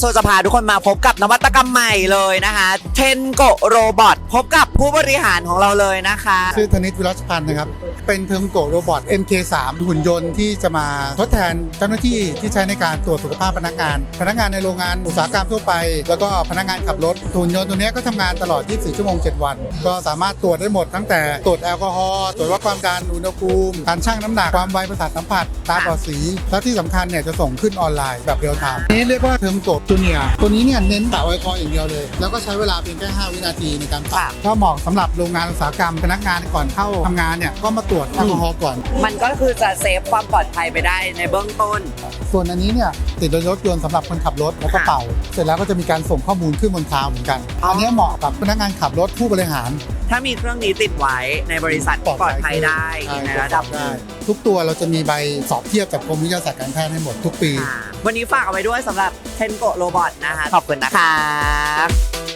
โซจะพาทุกคนมาพบกับนวัตกรรมใหม่เลยนะคะเทนโกโรบอทพบกับผู้บริหารของเราเลยนะคะ ชื่อธนิตวิรัชพันธ์นะครับ เป็นเทอร์โกโรบอท MK3 หุ่นยนต์ที่จะมาทดแทนเจ้าหน้าที่ที่ใช้ในการตรวจสุขภาพพนักงาน พนักงานในโรงงานอุตสาหกรรมทั่วไป แล้วก็พนักงานขับรถหุ่นยนต์ตัวนี้ก็ทำงานตลอด 24 ชั่วโมง 7 วัน ก็สามารถตรวจได้หมดตั้งแต่ตรวจแอลกอฮอล์ตรวจวัดความดันอุณหภูมิการชั่งน้ำหนักความไวประสาทสัมผัสตาบอดสีและที่สำคัญเนี่ยจะส่งขึ้นออนไลน์แบบเรียลไทม์นี้เรียกว่าเทอร์โกจูเนียตัวนี้เนี่ยเน้นปะไวคออย่างเดียวเลย แล้วก็ใช้เวลาเพียงแค่5วินาทีในการปะค่ะก็เหมาะสำหรับโรงงานอุตสาหกรรมพนักงานก่อนเข้าทำงานเนี่ยก็มาตรวจแอลกอฮอล์ก่อน มันก็คือจะเซฟความปลอดภัยไปได้ในเบื้องต้น ส่วนอันนี้เนี่ยติดในรถยนต์สำหรับคนขับรถแล้วก็ค่ะเป่า เสร็จแล้วก็จะมีการส่งข้อมูลขึ้นบนคลาวด์เหมือนกันอ๋ออัอันนี้เหมาะกับพนักงานขับรถผู้บริหาร ถ้ามีเครื่องนี้ติดไว้ในบริษัทปลอดภัยได้ใช่ในระดับหได้นึ่งทุกตัวเราจะมีใบสอบเทียบจากกรมวิทยาศาสตร์การแพทย์ให้หมดทุกปีค่ะวันนี้ฝากเอาไว้ด้วยสำหรับเทนโกโรบอทนะคะขอบคุณนะคะ